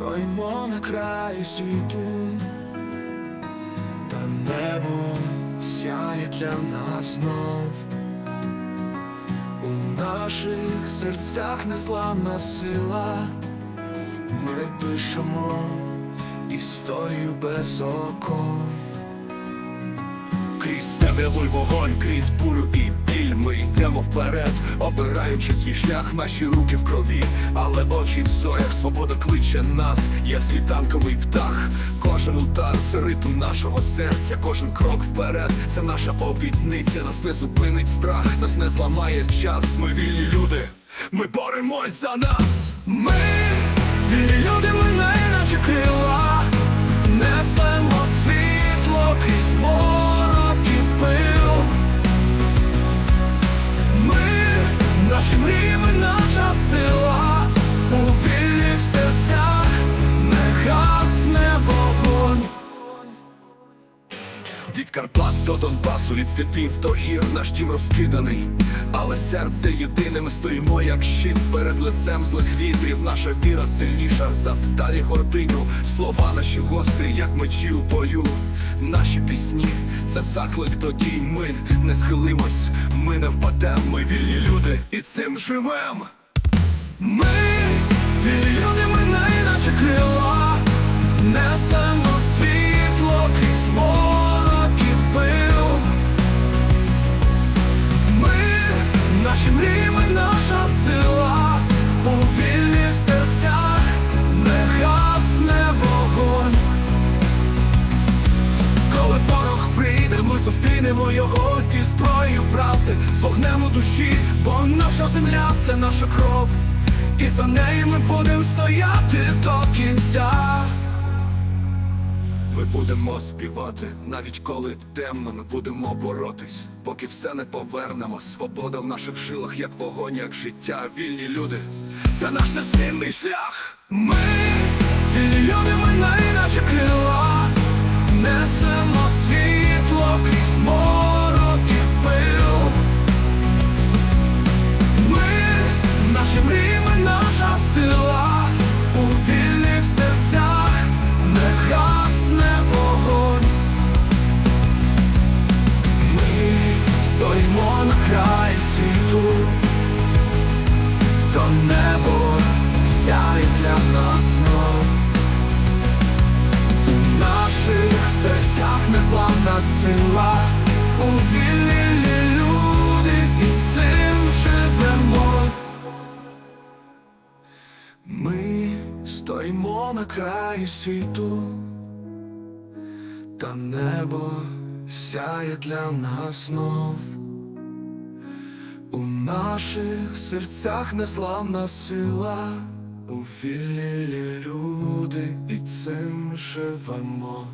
Стоїмо на краю світу, та небо сяє для нас знов. У наших серцях незламна сила, ми пишемо історію без оков. Крізь темряву й вогонь, крізь бурю і біль Ми йдемо вперед, обираючи свій шлях, наші руки в крові, але очі в зорях, свобода кличе нас, є світанковий птах. Кожен удар це ритм нашого серця, кожен крок вперед, це наша обітниця, нас не зупинить страх, нас не зламає час. Ми вільні люди, ми боремось за нас. Ми Від Карпат до Донбасу, від степів до гір наш дім розкиданий, але серце єдине, ми стоїмо, як щит перед лицем злих вітрів. Наша віра сильніша за сталі гординю. Слова наші гострі, як мечі у бою. Наші пісні це заклик до дій. Ми не схилимось, ми не впадем, ми вільні люди і цим живем. Ми вільні люди, ми не іначе крила, несемо зустрінемо його зі зброєю правди, з вогнем у душі, бо наша земля це наша кров, і за нею ми будемо стояти до кінця. Ми будемо співати, навіть коли темно, ми будемо боротись, поки все не повернемо. Свобода в наших жилах, як вогонь, як життя, вільні люди. Це наш незмінний шлях. Ми вільні люди, ми не іначе крила, незламна сила, у вільні люди і цим живемо. Ми стоїмо на краї світу, та небо сяє для нас знов. У наших серцях незламна сила, у вільні люди і цим живемо.